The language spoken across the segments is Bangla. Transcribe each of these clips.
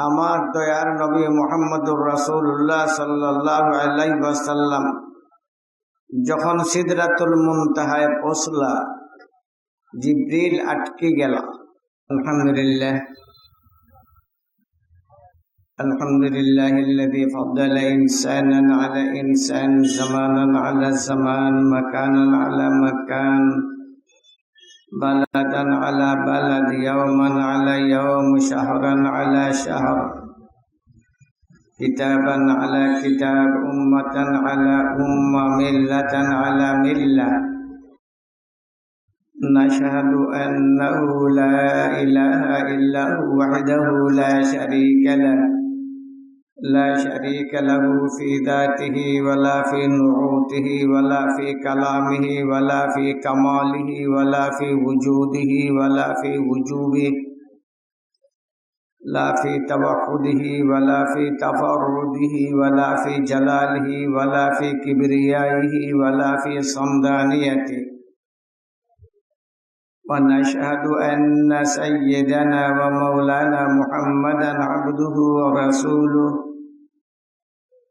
আমার দয়ার নবী মোহাম্মদুর রাসূলুল্লাহ সাল্লাল্লাহু আলাইহি ওয়াসাল্লাম যখন সিদরাতুল মুনতাহায় পৌঁছলা জিব্রিল আটকে গেল আলহামদুলিল্লাহ الحمد لله الذي فضل إنسانا على إنسان زمانا على زمان مكانا على مكان بلدا على بلد يوما على يوم شهرا على شهر. كتابا على كتاب أمة على أمة ملة على ملة. نشهد أنه لا إله إلا هو وحده لا شريك له. لا شريك له في ذاته ولا في نعوته ولا في كلامه ولا في كماله ولا في وجوده ولا في وجوبه لا في توحده ولا في تفرده ولا في جلاله ولا في كبريائه ولا في صمدانيته ونشهد أن سيدنا ومولانا محمدا عبده ورسوله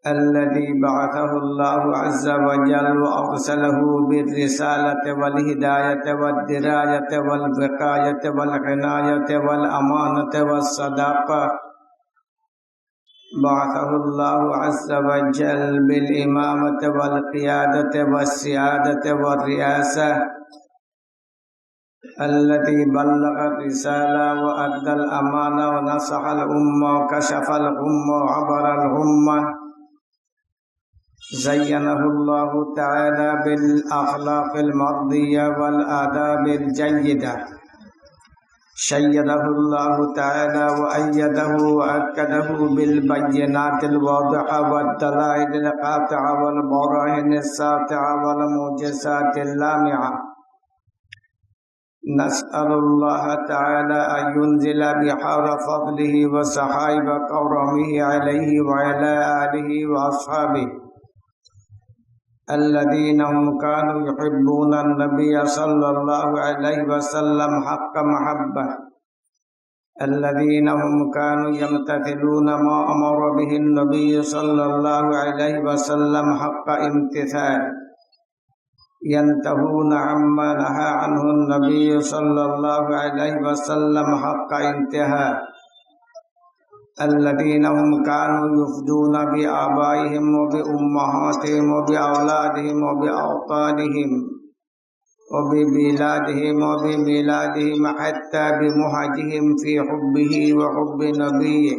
الذي بعثه الله عز وجل وأرسله بالرسالة والهداية والدراية والوقاية والعناية والأمانة والصداقة. بعثه الله عز وجل بالإمامة والقيادة والسيادة والرئاسة. الذي بلغ الرسالة وأدى الأمانة ونصح الأمة وكشف الغمة وعبر الغمة. زينه الله تعالى بالأخلاق المرضية والآداب الجيدة. شيده الله تعالى وأيده وأكده بالبينات الواضحة والدلائل القاطعة والبراهين الساطعة والمعجزات اللامعة. نسأل الله تعالى أن ينزل بحار فضله وسحائب كرمه عليه وعلى آله وأصحابه. الذين هم كانوا يحبون النبي صلى الله عليه وسلم حق محبة. الذين هم كانوا يمتثلون ما أمر به النبي صلى الله عليه وسلم حق امتثال. ينتهون عما نهى عنه النبي صلى الله عليه وسلم حق انتهاء. الذين هم كانوا يفدون بآبائهم وبأمهاتهم وبأولادهم وبأوطانهم وببلادهم وبميلادهم حتى بمهجهم في حبه وحب نبيه.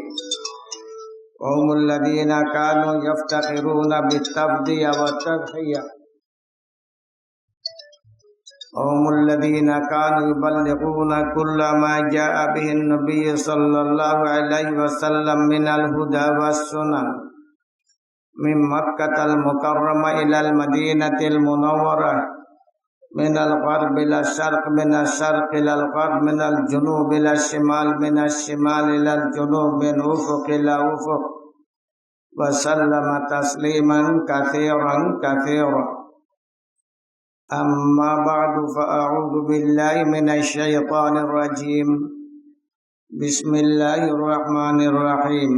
وهم الذين كانوا يفتخرون بالتفضية والتضحية. هم الذين كانوا يبلغون كل ما جاء به النبي صلى الله عليه وسلم من الهدى والسنن من مكة المكرمة إلى المدينة المنورة. من الغرب إلى الشرق من الشرق إلى الغرب من الجنوب إلى الشمال من الشمال إلى الجنوب من أفق إلى أفق. وسلم تسليما كثيرا كثيرا. أما بعد فأعوذ بالله من الشيطان الرجيم. بسم الله الرحمن الرحيم.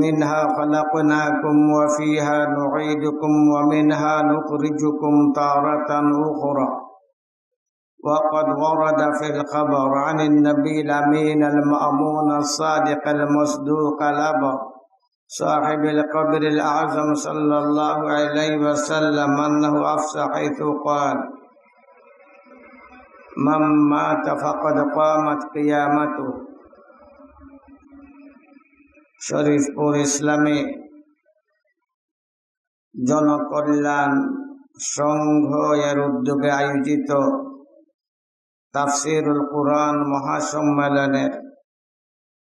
منها خلقناكم وفيها نعيدكم ومنها نخرجكم تارة أخرى. وقد ورد في الخبر عن النبي الأمين المأمون الصادق المصدوق الأبر. صاحب القبر الأعظم صلى الله عليه وسلم أنه أفصى حيث قال من مات فقد قامت قيامته শরীফপুর ইসলামী জনকল্যাণ সংঘ এর উদ্যোগে আয়োজিত তাফসিরুল কোরআন মহাসম্মেলনের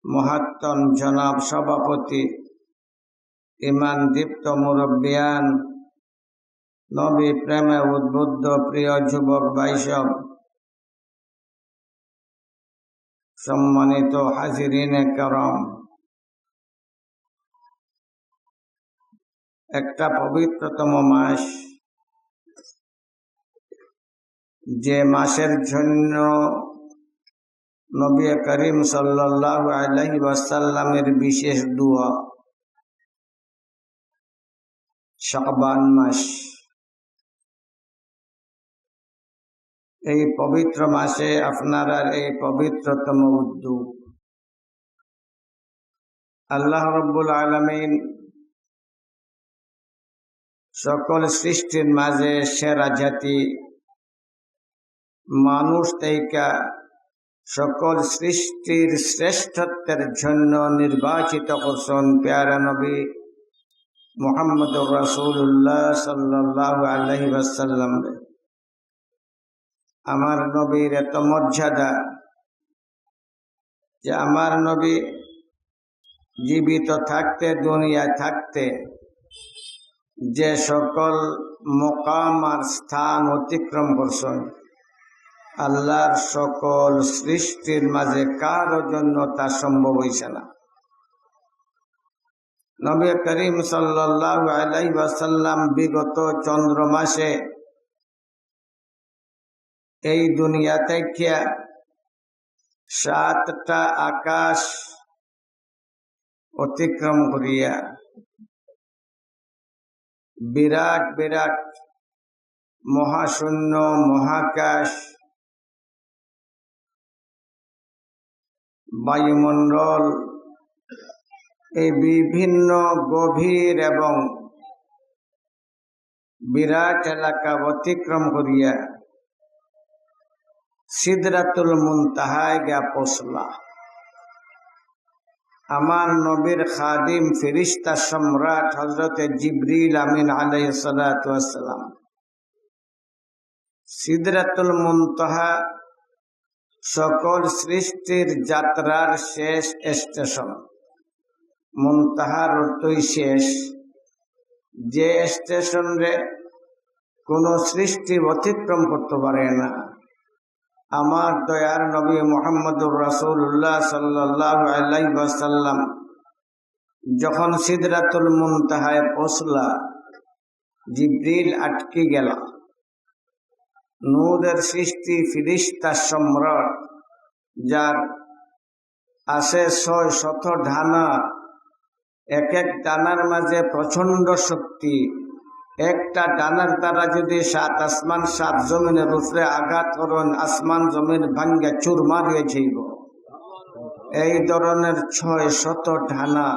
মহাত্তম জনাব সভাপতি ইমান দীপ্ত মুরব্বিয়ান। নবী প্রেমে উদ্বুদ্ধ প্রিয় যুবক বাইসব সম্মানিত হাজিরিনে করম একটা পবিত্রতম মাস। যে মাসের জন্য নবী করিম সাল্লাহ আলহি ওয়াসাল্লামের বিশেষ দোয়া। শাবান মাস। এই পবিত্র মাসে আপনারা এই পবিত্রতম উদ্যোগ। আল্লাহ রব্বুল আলমিন সকল সৃষ্টির মাঝে সেরা জাতি। মানুষ তেইকা সকল সৃষ্টির শ্রেষ্ঠত্বের জন্য নির্বাচিত করছেন পেয়ারা নবী। মোহাম্মদ রসুল্লাহ সাল্লাহ আলহি ওয়াসাল্লাম আমার নবীর এত মর্যাদা যে আমার নবী জীবিত থাকতে, দুনিয়ায় থাকতে, যে সকল মোকাম আর স্থান অতিক্রম করছেন, আল্লাহর সকল সৃষ্টির মাঝে কারও জন্য তা সম্ভব হয়েছে না। নবী করিম সাল্লাহ ওয়াসাল্লাম বিগত চন্দ্র মাসে এই দুনিয়া থেকে সাতটা আকাশ অতিক্রম করিয়া বিরাট বিরাট মহাশূন্য, মহাকাশ, বায়ুমণ্ডল এই বিভিন্ন গভীর এবং বিরাট এলাকা অতিক্রম করিয়া সিদরাতুল মুনতাহায় গা পশলা আমার নবীর খাদিম ফিরিস্তা সম্রাট হজরত জিবরিল আমিন আলাই সালাম। সিদরাতুল মুনতাহা সকল সৃষ্টির যাত্রার শেষ স্টেশন। মুনতাহার অর্থই শেষ। যে স্টেশনে কোনো সৃষ্টি অতিক্রম করতে পারে না। আমার দয়ার নবী মোহাম্মদুর রাসুল্লাহ সাল্লাহ আলাইসাল্লাম যখন সিদরাতুল মুনতাহায় পৌঁছলা, জিব্রিল আটকে গেল। নূরের সৃষ্টি ফিরিস্তা সম্রাট, যার আছে ছয় শত ঢানা এক এক ডানার মাঝে প্রচণ্ড শক্তি। একটা ডানার দ্বারা যদি সাত আসমান, সাত জমিনের উপরে আঘাত করুন, আসমান জমিন ভাঙ্গে চুর মারিয়ে যাইব। এই ধরনের ছয় শত ঢানা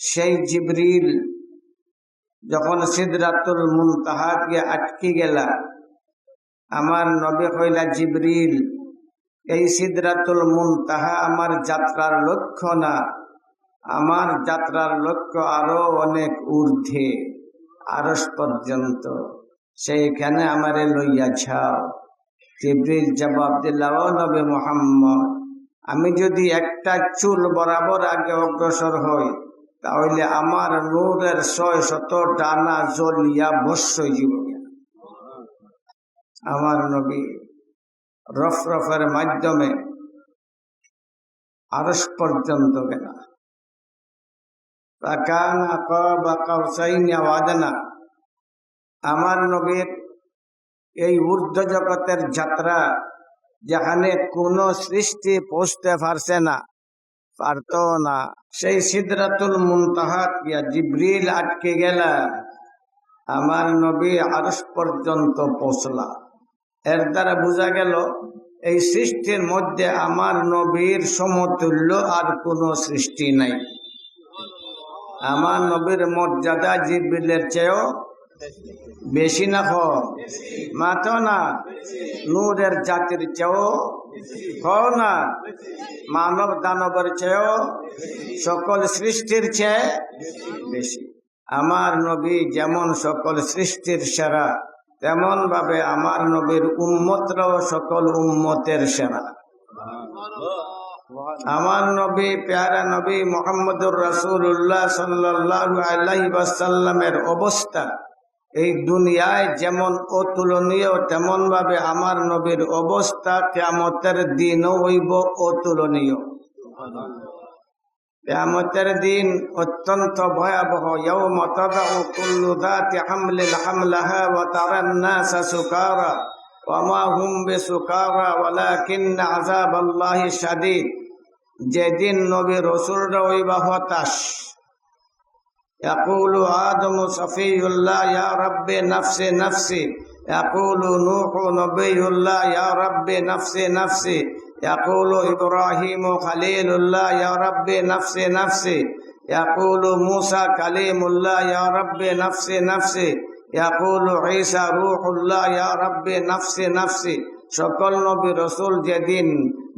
সেই জিবরিল যখন সিদ্ধরাতুল মুনতাহাত গিয়ে আটকে গেলা, আমার নবী কইলা, জিবরিল, এই সিদ্ধরাতুল মুনতাহা আমার যাত্রার লক্ষ্য না। আমার যাত্রার লক্ষ্য আরও অনেক ঊর্ধ্বে আরস পর্যন্ত। সেইখানে আমারে লইয়া ছাও জিবরিল জবাব দিল্লা ও নবী মোহাম্মদ, আমি যদি একটা চুল বরাবর আগে অগ্রসর হই, তাহলে আমার নূরের ছয় শত ডানা জ্বলিয়া বস্য জীবন আমার নবী রফ রফের মাধ্যমে আরস পর্যন্ত গেল। আমার নবীর এই ঊর্ধ্ব জগতের যাত্রা যেখানে কোন সৃষ্টি পৌঁছতে পারছে না, পারত না। সেই সিদ্ধরাতুল মুনতাহাত ইয়া জিব্রিল আটকে গেলা আমার নবী আরস পর্যন্ত পৌঁছলা। এর দ্বারা বোঝা গেল, এই সৃষ্টির মধ্যে আমার নবীর সমতুল্য আর কোনো সৃষ্টি নাই। আমার নবীর মর্যাদা জিবিলের চেয়েও বেশি না মাত না, নূরের জাতির চেয়েও কও না, মানব দানবের চেয়েও সকল সৃষ্টির চেয়ে বেশি। আমার নবী যেমন সকল সৃষ্টির সেরা তেমন ভাবে আমার নবীর উম্মতরাও সকল উম্মতের সেরা। আমার নবী প্যারা নবী মোহাম্মদুর রাসুল্লাহ সাল্লাহ অবস্থা এই দুনিয়ায় যেমন অতুলনীয় তেমন ভাবে আমার নবীর অবস্থা কেমতের দিনও হইব অতুলনীয় কেমতের দিন অত্যন্ত ভয়াবহ يوم تضع كل ذات حمل حملها وترى الناس سكارى وما هم بسكارى ولكن عذاب الله شديد যেদিন নবী রসুলরা ওই বা হতাশ يقول آدم صفي الله يا رب نفسي نفسي يقول نوح نبي الله يا رب نفسي نفسي يقول إبراهيم خليل الله يا رب نفسي نفسي يقول موسى كليم الله يا رب نفسي نفسي ইয়াকুল ঈসা রুহুল্লাহ, ইয়া রব্বি নাফসি নাফসি। সকল নবী রসুল যেদিন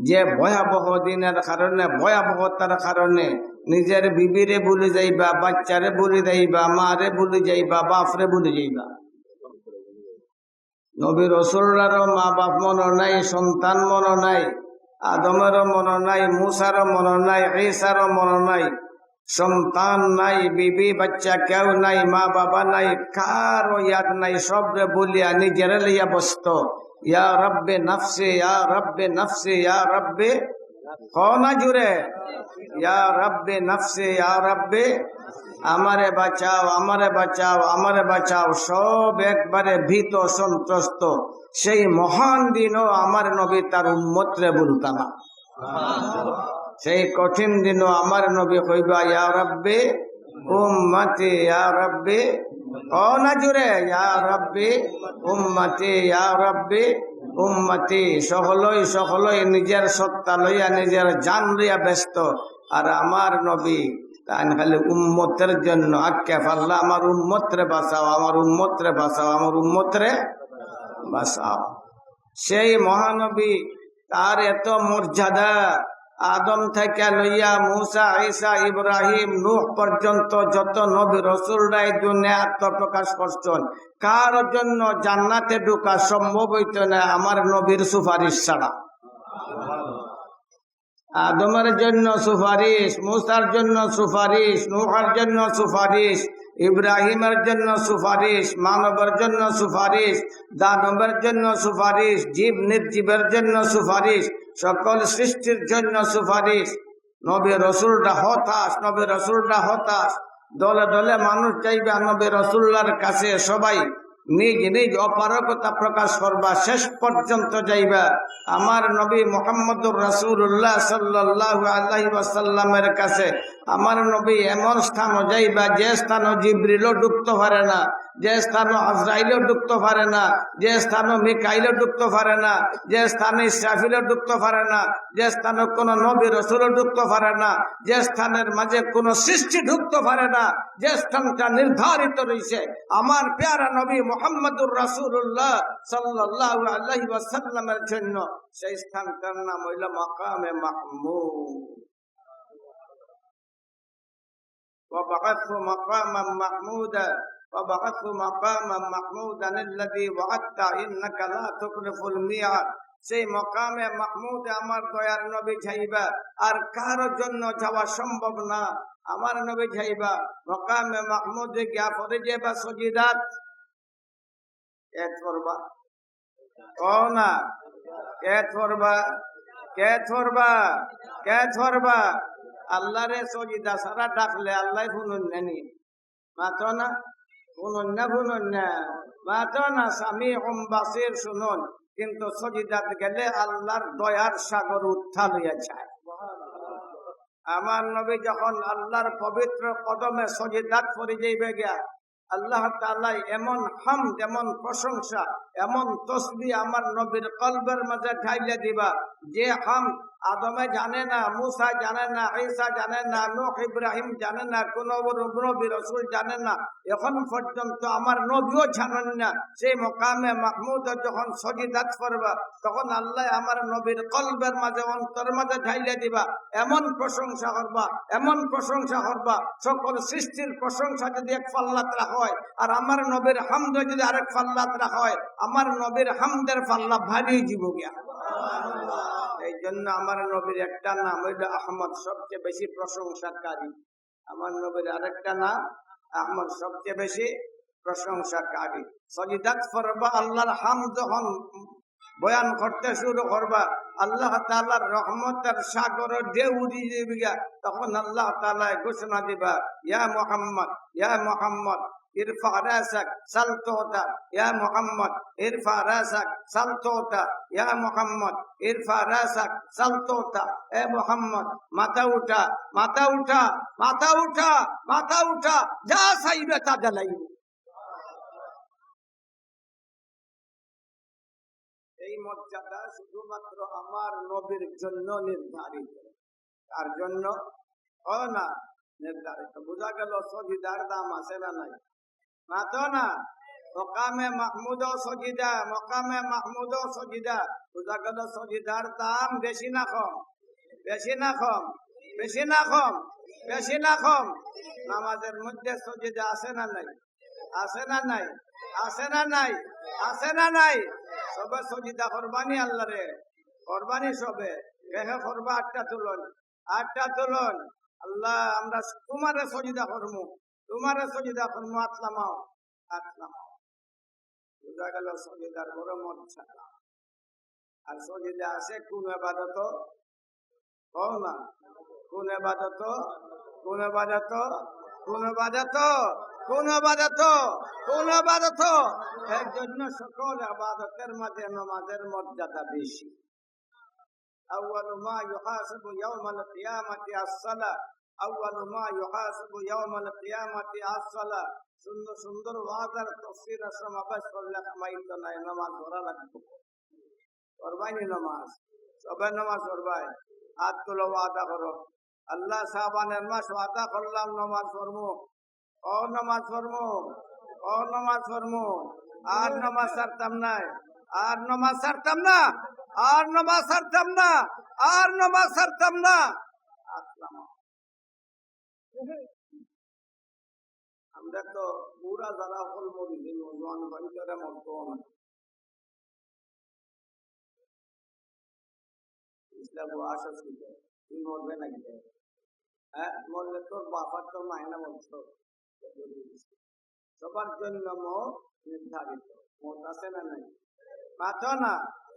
যে ভয়াবহ দিনের কারণে, ভয়াবহতার কারণে নিজের বিবিরে ভুলে যাইবা, বাচ্চারে ভুলে যাইবা, মারে ভুলে যাইবা, বাপরে ভুলে যাইবা। নবী রসুল্লারও মা বাপ মনে নাই, সন্তান মনে নাই, আদমেরও মনে নাই, মুসারও মনে নাই, ঈসারও মনে নাই সন্তান নাই, বিবি, বাচ্চা কেউ নাই, মা বাবা নাই, কারও ইয়াদ নাই, সবরে বলিয়া নিজের লইয়া বসত। ইয়া রব্বে নফসে, ইয়া রব্বে নফসে, ইয়া রব্বে কনা জুড়ে। ইয়া রব্বে নফসে, ইয়া রব্বে আমারে বাঁচাও আমারে বাঁচাও আমারে বাঁচাও, সব একবারে ভীত, সন্ত্রস্ত। সেই মহান দিনও আমার নবী তার উম্মতরে বলতাম সেই কঠিন দিনও আমার নবী কইবা ইয়া রব্বে, উম্মতি, ইয়া রব্বে, ও না জুড়ে ইয়া রব্বে, উম্মতি, ইয়া রব্বে, উম্মতি, সকলই সকলই নিজের সত্তা লইয়া নিজের জান লইয়া ব্যস্ত। আর আমার নবী তাই খালি উম্মতের জন্য আটকে ফাল্লা, আমার উম্মতরে বাঁচাও, আমার উম্মতরে বাঁচাও, আমার উম্মতরে বাঁচাও। সেই মহানবী, তার এত মর্যাদা আদম থেকে লইয়া মুসা ঈসা ইব্রাহিম নূহ পর্যন্ত যত নবী রসুলরাই দুনিয়া আত্মপ্রকাশ করছেন কার জন্য জান্নাতে ঢুকা সম্ভব হইত না আমার নবীর সুপারিশ ছাড়া আদমের জন্য সুপারিশ মুসার জন্য সুপারিশ নুহার জন্য সুপারিশ ইব্রাহিমের জন্য সুপারিশ মানবের জন্য সুপারিশ দানবের জন্য সুপারিশ জীব নির্জীবের জন্য সুপারিশ সকল সৃষ্টির জন্য সুপারিশ। নবী রসুলটা হতাশ, নবী রসুলটা হতাশ। দলে দলে মানুষ চাইবে, নবী রসুল্লার কাছে সবাই নিজ নিজ অপারগতা প্রকাশ করবা, শেষ পর্যন্ত যাইবা। আমার নবী মোহাম্মদুর রাসুল্লাহ সাল্লাহ আল্লাহি ওয়াসাল্লামের কাছে, আমার নবী এমন স্থান যাইবা যে স্থান জিব্রিলও ডুবতে পারে না। যে স্থান আজরাইলও ডুবতে পারে না যে স্থান মিকাইলও ডুবতে পারে না যে স্থানে ইসরাফিলও ডুবতে পারে না যে স্থানে কোনো নবী রসুলও ডুবতে পারে না যে স্থানের মাঝে কোনো সৃষ্টি ঢুকতে পারে না যে স্থানটা নির্ধারিত রয়েছে আমার পেয়ারা নবী মোহাম্মদুর রাসুল্লাহ সাল্লাহ আল্লাহি ওয়াসাল্লামের জন্য সেই স্থানটার নাম হইল মাকামে মাহমুদ وبعثه مقاما محمودا وبعثه مقاما محمودا الذي وعدت انك لا تخلف الميعاد সেই মকামে মাহমুদ আমার দয়ার নবী যাইবা আর কারো জন্য যাওয়া সম্ভব না আমার নবী যাইবা মকামে মাহমুদ গিয়া পরে যাবা সজিদাত কে করবা ও না কে ধরবা কে ধরবা কে ধরবা আল্লাহ রে সজিদা সারা ডাকলে আল্লাহ শুনুন নানি মাত না শুনুন না শুনুন না। মাত স্বামী ওম বাসির শুনুন, কিন্তু সজিদাত গেলে আল্লাহর দয়ার সাগর উত্থাল হইয়া যায় আমার নবী যখন আল্লাহর পবিত্র কদমে সজিদাত করে যাইবে গিয়া, আল্লাহ তাআলা এমন হাম এমন প্রশংসা, এমন তসবি আমার নবীর কলবের মাঝে ঢাইলে দিবা, যে হাম আদমে জানে না, মুসা জানে না, ঈসা জানে না, নূহ, ইব্রাহিম জানে না, কোন নবী রসুল জানে না। এখন পর্যন্ত আমার নবীও জানেন না। সেই মকামে মাহমুদ যখন সজিদাত করবা, তখন আল্লাহ আমার নবীর কলবের মাঝে অন্তর মাঝে ঢাইলে দিবা। এমন প্রশংসা করবা, এমন প্রশংসা করবা। সকল সৃষ্টির প্রশংসা যদি এক পাল্লাত রাখা হয়, আর আমার নবীর হামদ যদি আরেক পাল্লাত রাখা হয়, আমার নবীর হামদের পাল্লা ভারী জীব গিয়া এই জন্য আমার নবীর একটা নাম হইল আহমদ, সবচেয়ে বেশি প্রশংসাকারী। আমার নবীর আরেকটা নাম, আহমদ, সবচেয়ে বেশি প্রশংসাকারী। সজিদাত করবা আল্লাহর হাম যখন বয়ান করতে শুরু করবা। আল্লাহ তালার রহমতের সাগর যে উড়ি দিবিগা তখন আল্লাহ তালা ঘোষণা দিবা, ইয়া মোহাম্মদ ইয়া মোহাম্মদ। ارفع راسك سل تعطى يا محمد ارفع راسك سل تعطى يا محمد ارفع راسك سل تعطى এ মোহাম্মদ মাথা উঠা মাথা উঠা মাথা উঠা মাথা উঠা যা চাইবে তা জ্বালাইবে এই মর্যাদা শুধুমাত্র আমার নবীর জন্য নির্ধারিত তার জন্য ও না নির্ধারিত বোঝা গেল সজিদার দাম আছে না নাই তো না মকামে সজিদা। সজিদা দাম মধ্যে সজিদা আছে না নাই? আছে না নাই? আছে না নাই? আছে না নাই? সবে সজিদা করবানি আল্লাহ রে। করবানি সবে। কেহে করবা আটটা তুলন আটটা তুলন। আল্লাহ, আমরা তোমারে সজিদা করমু। তোমার সজিদা এখন মাতলামাও আতলামাও বোঝা গেল সজিদার বড় মর্যাদা আর সজিদা আছে, কোন এবাদত? কও না। কোন এবাদত? কোন এবাদত? কোন এবাদত? কোন আবাদত কোন আবাদত এর জন্য সকল আবাদতের মাঝে নামাজের মর্যাদা বেশি। আউয়ালু মা ইউহাসাবু ইয়াওমাল কিয়ামাতি আস-সালাহ। আউ্বাল মা ইউহাসিবু ইয়াওমাল কিয়ামাতি আসসালা সুন্দর সুন্দর ওয়াদার তফসির আসলাম আবাস করলে কামাইতো নাই, নামাজ ধরা লাগবে। করবাইনি নামাজ। সবাই নামাজ করবাই হাত তুলো, ওয়াদা করো। আল্লাহ সাহবানের মাস ওয়াদা করলাম, নামাজ ধর্ম ও নামাজ ধর্ম ও নামাজ ধর্ম আর নামাজ ছাড়তাম নাই আর নামাজ ছাড়তাম না। আর নামাজ ছাড়তাম না। আর নামাজ ছাড়তাম না। আসলাম আমরা তো পুরা যারা হল মরি নজওয়ান বাড়িতে মরতো না ইসলাম আশা ছিল তুই মরবে নাকি? হ্যাঁ মরলে তোর বাবার তো মায়না বলছো? সবার জন্য মত নির্ধারিত। মত আছে না নাই? মাথো না।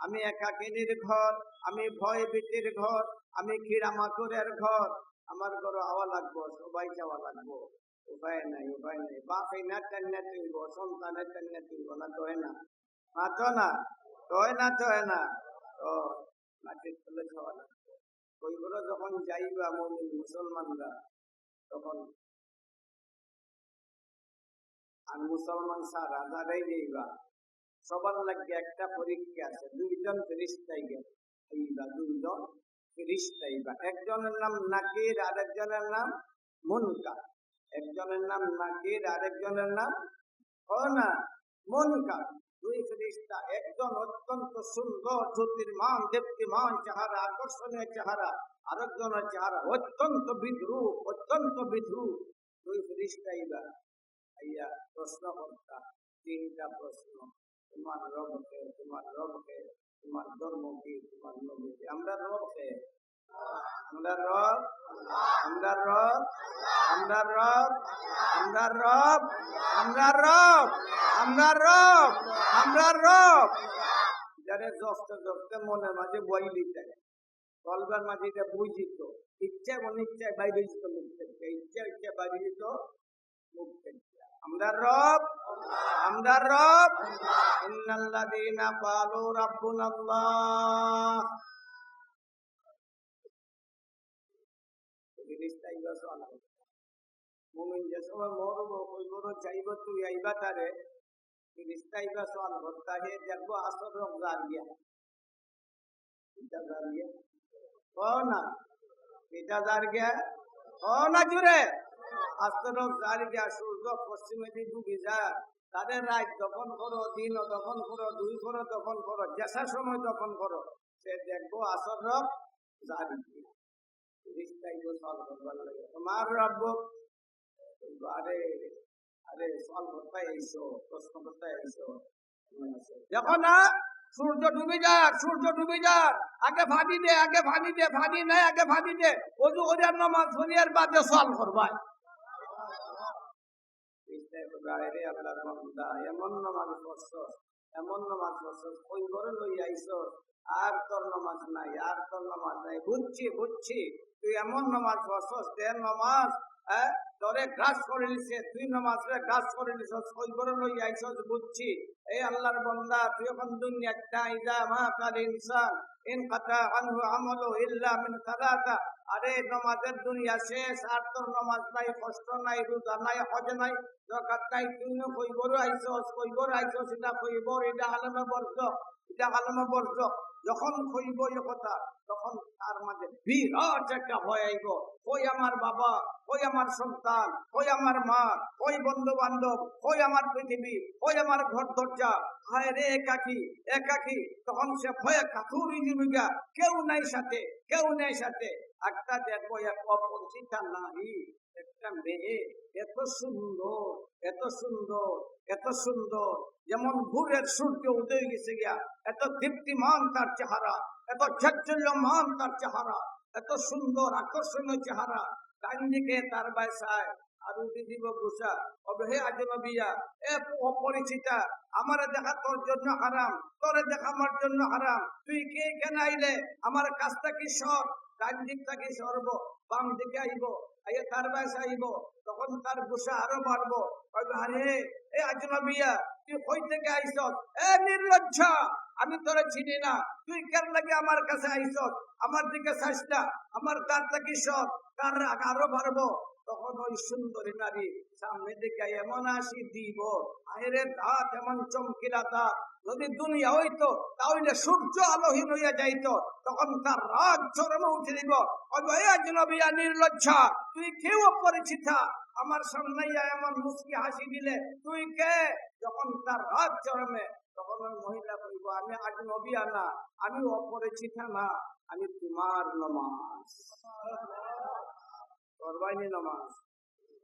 আমি একাকিনীর ঘর, আমি ভয় ভীতির ঘর, আমি খিড়া মাকুরের ঘর। আমার ঘর হওয়া লাগবো, সবাই যাওয়া লাগবো। উপায় নাই উপায় নাই। বাপ না তুলব সন্তানের তুলব না তো না। মা না তো হয় না তো না। ও, মাটির তলে যাওয়া লাগবে। ওইগুলো যখন যাইবা মমিন, মুসলমানরা, তখন আর মুসলমান সারা যারাই যাইবা সবার লাগে একটা পরীক্ষা আছে, দুইজন ফেরিস্তাই দুইজন ফেরিস্তাইবা একজনের নাম নাকির, আরেকজনের নাম মনকা। একজনের নাম নাকির, আরেকজনের নাম না মনকা। দুই ফেরিস্তা একজন অত্যন্ত সুন্দর জ্যোতির্মান দেপ্তিমান চেহারা, আকর্ষণীয় চেহারা, আরেকজনের চেহারা অত্যন্ত বিদ্রুপ অত্যন্ত বিদ্রুপ দুই ফেরিস্তাইবা আইয়া প্রশ্ন কর্তা, তিনটা প্রশ্ন। তোমার রবকে তোমার রবকে, তোমার ধর্ম কি তোমার নবী কি? আমরা রবকে আমরা রব? আমরা রব? আমরা রব? আমরা রব? আমরা রব? আমরা রব? আমরা রব মনের মাঝে বই দিতে। কলবার মাঝে এটা বুঝিত ইচ্ছে অনিচ্ছায় বাইরে দিত মুখ থেকে ইচ্ছা ইচ্ছা বাইরে দিত মুখ থেকে আমরা রব আমরা রব। ইন্নাল্লাযীনা ক্বালু রাব্বুনাল্লাহ। মুমিন যে সময় মরব ওই বড় চাইব তুই আইবা তারে। ফিরিস্তাই বসল ভর্তা হে দেখব আসর রোগ জারিয়া এটা জারিয়া ও না। এটা জারিয়া ও না জুড়ে আস্তরক জারিয়া সূর্য পশ্চিমে ডুবে যায়। তাদের রাত দফন করো, দিন দফন করো, দুই করো দফন করো, যেসা সময় দফন করো, সে দেখব আসর সল তোমার রব্ব আরে আরে সল না, সূর্য ডুবে যাক, সূর্য ডুবে যাক। আগে ভাবি দে, আগে ভাবি দে ভাবি নাই, আগে ভাবি দে। অজু করে আর নামাজ ফরিয়ার বাদে সওয়াল করবাই। পড়ছ পড়ছ আইছ আর তোর নামাজ নাই, আর তোর নামাজ নাই বুঝছি বুঝছি তুই এমন নামাজ পড়ছস তে নামাজ হ্যাঁ তোরে গ্রাস করে নিছে, তুই নামাজ গ্রাস করে ঘরে লই আইছস, বুঝছি? এই আল্লাহর বান্দা, তুই এখন দুনিয়াটা ইদা মা কাল ইনসান, ইন কাতা আনহু আরে নামাজের দুনিয়া শেষ, আর তোর নামাজ নাই, কষ্ট নাই, রোজা নাই, হজ নাই জকাত নাই তুই কই বড় আইছস কই বড় আইছস এটা কই বড় এটা আলমে বর্ষ এটা আলমে বর্ষ যখন কইব এ কথা, তখন তার মাঝে বিরাট একটা ভয় আইব। কই আমার বাবা, কই আমার সন্তান, কই আমার মা, কই বন্ধু বান্ধব কই আমার পৃথিবী, কই আমার ঘর দরজা? হায় রে একাকি একাকি তখন সে ভয়ে কাতুরি জীবিকা কেউ নাই সাথে, কেউ নাই সাথে। একটা দেখব এক অপরিচিতা নারী একটা মেয়ে, এত সুন্দর এত সুন্দর এত সুন্দর, যেমন ভোরের সূর্য উদয় গেছে গিয়া, এত দীপ্তিমান তার চেহারা, এত চাঞ্চল্যমান তার চেহারা, এত সুন্দর আকর্ষণীয় চেহারা। ডান দিকে তার বাসায় আর উঠে দিব গুসা তবে হে আজনবিয়া এ অপরিচিতা, আমার দেখা তোর জন্য হারাম, তোরে দেখা আমার জন্য হারাম, তুই কে কেন আইলে, আমার কাজটা কি সব ডান দিকটা কি সরব বাম দিকে আইব, আইয়ে তার বয়স আইব, তখন তার গুসা আরও বাড়বো। আরে আজনবিয়া, তুই কই থেকে আইস এ নির্লজ্জা, আমি তোরে চিনি না। তুই কেন লাগে আমার কাছে আইস আমার দিকে চাইস না, আমার তার কি সব, তার আরও বাড়বো। তখন ওই সুন্দরী নারী সামনে দিকে এমন আসি দিব, আরে দাঁত এমন চমকিলা দাঁত যদি দুনিয়া হইতো তাহলে সূর্য আলোহীন হইয়া যাইত। তখন তার রাগ চরমে উঠে দিব অজনবিয়া নির্লজ্জা তুই কেউ অপরিচিতা? আমার সামনে এমন মুসকি হাসি দিলে তুই কে? যখন তার রাগ চরমে তখন ওই মহিলা বলব আমি আজ নবিয়া না আমি অপরিচিতা না আমি তোমার নমাজ। নমাজ।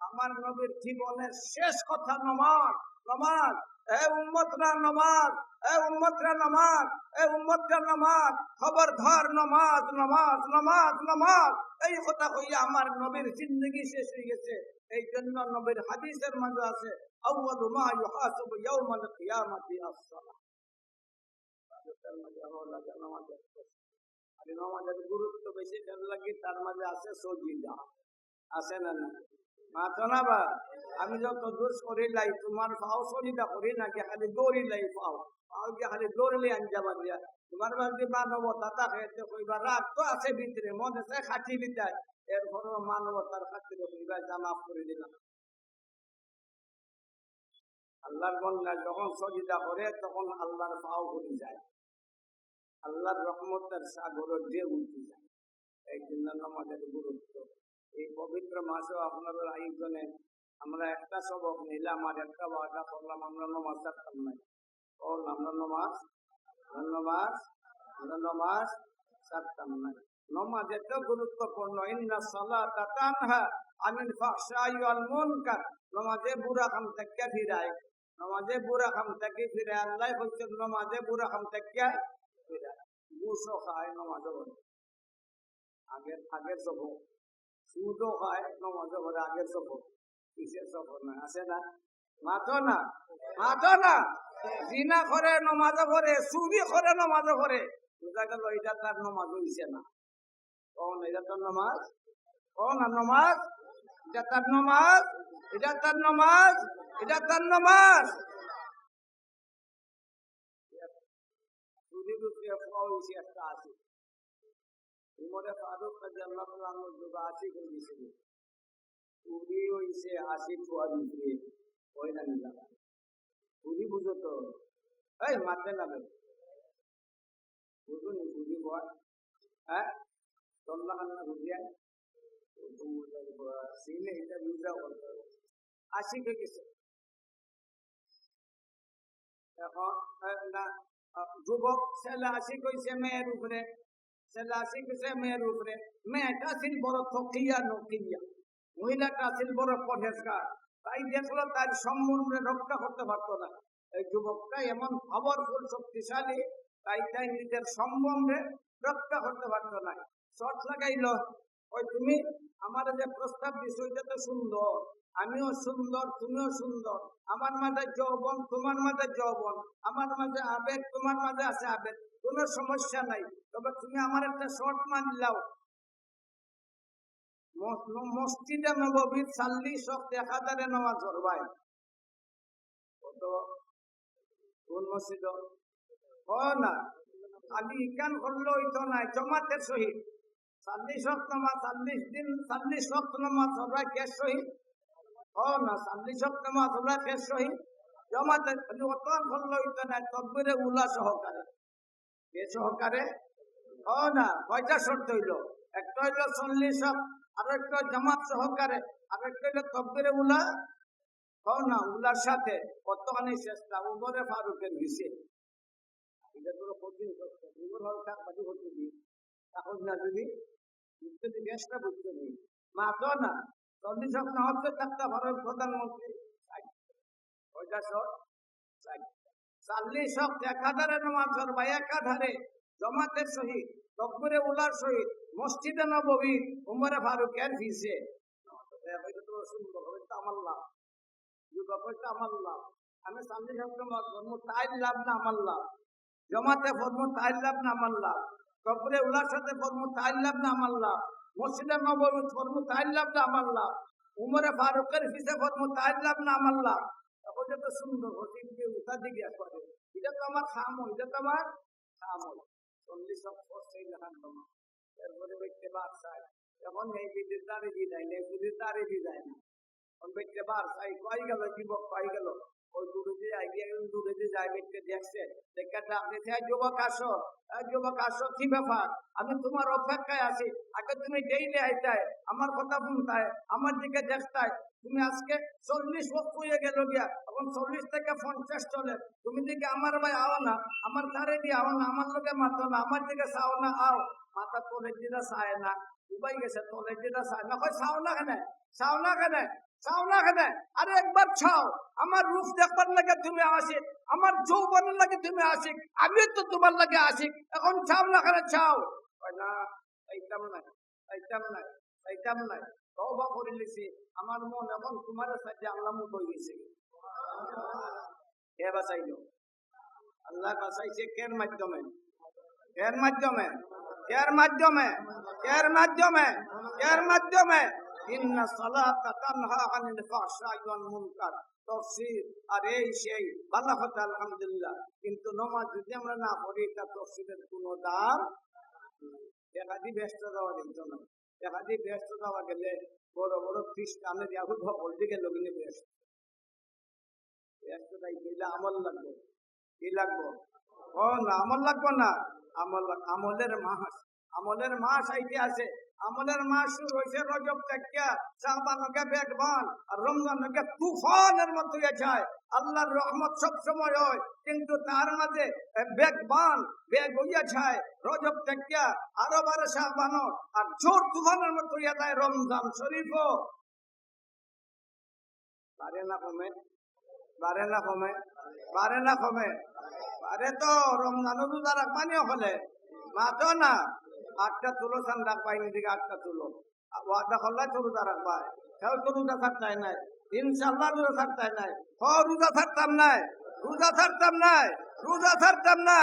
আমার নবীর জীবনের শেষ কথা নমাজ নমাজ। এ উম্মতরা নমাজ, এ উম্মতরা নমাজ, এ উম্মতরা নমাজ। ধর নমাজ নমাজ নমাজ নমাজ। এই কথা হইয়া আমার নবীর জিন্দগি শেষ হয়ে গেছে। এই জন্য নবীর হাদিসের মাঝে আছে, আউয়ালু মা আর নামাজের গুরুত্ব বেশি কেন লাগে? তার মাঝে আছে সজিদা আছে না না? আমি যত দোষ করি লাই, তোমার পাও সজিদা করি নাকি খালি দৌড়ি লাই পাও। পাও কি? খালি দৌড়লে আনজাবা দিয়া তোমার বাড়িতে মানবতা থাকে কইবা, রাগ তো আছে ভিতরে, মন আছে খাটি বিতায় এরপরও মানবতার খাতিরে কইবা জামা করে দিলাম। আল্লাহর বন্ধা যখন সজিদা করে, তখন আল্লাহর পাও ঘুরে যায়। আল্লাহর রহমতের সাগরের যে উঠে যায়, এই জন্য আমাদের গুরুত্ব। এই পবিত্র মাসেও আপনাদের আয়োজনে আমরা একটা সবক নিলাম আর একটা ওয়াদা করলাম, আমরা নমাজ থাকতাম নাই বল, আমরা নমাজ নমাজ, আমরা নমাজ থাকতাম নাই নমাজ এত গুরুত্বপূর্ণ, ইন্না সালাতা তানহা আনিল ফাহশাই ওয়াল নমাজে বুড়া কাম থেকে ফিরায়, নমাজে বুড়া কাম থেকে ফিরায়, আল্লাহ বলছেন, নমাজে বুড়া কাম থেকে ঘুষও খায় নমাজও পড়ে। আগের আগের সফর সুদও খায় নমাজও পড়ে, আগের সফর কিসের সফর না? আছে না? মাতো না? মাতো না? জিনা করে নমাজও করে সুদি করে নমাজও করে বোঝা গেল এটা তার নমাজ হইছে না। কোন এটা তার নমাজ? কোন, আর নমাজ? এটা তার নমাজ? এটা তার নমাজ? এটা তার নমাজ? পাওয়া হয়েছে একটা আছে উমরে ফারুক রাজি আল্লাহ যুগ আছে করে দিয়েছিল কুড়ি হইছে আশি ছোয়া দিচ্ছে ওই করতে হবে গেছে এখন না যুবক ছেলে আশি কইছে মেয়ের উপরে ছেলে আশি কইছে মেয়ের উপরে মেয়েটা ছিল বড় থকিয়া নকিয়া মহিলাটা ছিল বড় পরেশগার তাই দেখল তার সম্বন্ধে রক্ষা করতে পারতো না এই যুবকটা এমন পাওয়ারফুল শক্তিশালী তাই তাই নিজের সম্বন্ধে রক্ষা করতে পারতো না শর্ট লাগাইল ওই তুমি আমার যে প্রস্তাব বিষয়টা তো সুন্দর আমিও সুন্দর, তুমিও সুন্দর। আমার মাঝে যৌবন, তোমার মাঝে যৌবন। আমার মাঝে আবেগ, তোমার মাঝে আছে আবেগ। কোনো সমস্যা নাই। তবে তুমি আমার একটা শর্ট মানলাও মস- মসজিদে নববীর চাল্লিশ দেখা দারে নামাজ পড়বাই কত? কোন মসজিদ? না। খালি ইকান করল হইতো নাই জমাতের সহিত চাল্লিশ অক্ট নামাজ চাল্লিশ দিন চাল্লিশ অক্ট নামাজ পড়বাই কে সহিত চাল্লিশ অক্ট নামাজ পড়বাই কে সহিত জমাতে অতন করল হইতো নাই, তকবিরে উল্লা সহকারে। কে সহকারে ও না, কয়টা শর্ত হইল? একটা হইল চল্লিশ আর একটা জামাত সহকারে, আর একটা হইল তকবিরে উলা। ও না, উলার সাথে কতখানি চেষ্টা উমরে ফারুকের দিছে এটা তোর কঠিন করতে হল এখন না যদি, বুঝতে দিই গ্যাসটা বুঝতে দিই মা তো না। চল্লিশ হচ্ছে থাকতে ভারত প্রধানমন্ত্রী চাল্লিশ একাধারে নামাজ পড়বা একাধারে জমাতের সহিত তকবরে উলার সহিত মসজিদে নববী উমরে ফারুকের লাভ আমি অক্ট নামাজ পড়ব তাই লাভ না আমার লাভ। জমাতে পড়ব তাই লাভ না আমার লাভ। তকবরে উলার সাথে পড়ব তাই লাভ না আমার লাভ। মসজিদে পড়ব তাই লাভ না, আমার লাভ। উমরে ফারুকের ফিসে তাই লাভ না, আমার লাভ। ওটা তো সুন্দর হোটেল দিয়ে উঠা দিকে করে এটা তো আমার খাম এটা তো আমার খাম চল্লিশ বছর সেই লেখান তোমার এরপরে বার চাই এখন এই বিদ্যুৎ তারে দিয়ে দেয় না পুলিশ তারে দিয়ে দেয় না এখন বার চাই কয় গেল, যুবক কয় গেল? ওই যে যায় ব্যক্তি দেখছে দেখে ডাক যুবক আসো যুবক আসো, কি ব্যাপার? আমি তোমার অপেক্ষায় আছি। আগে তুমি ডেইলি আইতায়, আমার কথা শুনতায়, আমার দিকে দেখতায় তুমি আজকে চল্লিশ বছর হয়ে গেল গিয়া, এখন চল্লিশ থেকে পঞ্চাশ চলে। তুমি দিকে আমার ভাই আও না, আমার ধারে দিয়ে আও না, আমার লোকে মাতো না, আমার দিকে চাও না, আও। মাথা তোলের দিকে চায় না উবাই গেছে তোলের দিকে চায় না। কই চাও না কেন? চাও না কেন? চাও না কেন? আরে একবার ছাও আমার রূপ দেখবার লাগে তুমি আসিক আমার যৌবনের লাগে তুমি আসিক আমিও তো তোমার লাগে আসিক এখন চাও না কেন? চাও। না এইটাম নাই এইটাম নাই এইটাম নাই। তবা করে লিছি আমার মন এখন তোমার সাথে আল্লাহ মুখ হয়ে গেছে। কে বাঁচাইল? আল্লাহ বাঁচাইছে কের মাধ্যমে? এর মাধ্যমে? এর মাধ্যমে? এর মাধ্যমে? এর মাধ্যমে? ইন্না সালাতা তানহা আনিল ফাহশাই ওয়াল মুনকার। আর এই সেই ভালো আলহামদুলিল্লাহ। কিন্তু নমাজ যদি আমরা না পড়ি তা তফসিলের কোনো দাম ব্যস্ত দেওয়া দিত না একাধি ব্যস্ত দেওয়া গেলে বড় বড় খ্রিস্টানের ইয়াহুদ দিকে লগিনে ব্যস্ত। ব্যস্ত তাই গেলে আমল লাগবে। কি লাগবো? ও না, আমল লাগবো না। আমল, আমলের মাস আমলের মাস আইতে আছে। আমলের মাস হয়েছে রজব থেকে শাহবানকে বেগবান, আর রমজানকে তুফানের মতো যায়। আল্লাহর রহমত সব সময় হয়, কিন্তু তার মাঝে বেগবান, বেগ হইয়া যায়। রজব থেকে আরও বারে শাহবান আর জোর তুফানের মতো হইয়া যায় রমজান শরীফও পারে না কমে, বারে না কমে, বারে না কমে। বারে তো রমজানও রোজা রাখবানি হলে মাতো না। আটটা তুলো সান রাখবাই নিজেকে আটটা তুলো ওয়াদা করলে তো রোজা রাখবাই সেও তো রোজা থাকতাই নাই। ইনশাল্লাহ রোজা থাকতাই নাই। হ, রোজা থাকতাম নাই। রোজা থাকতাম নাই। রোজা থাকতাম না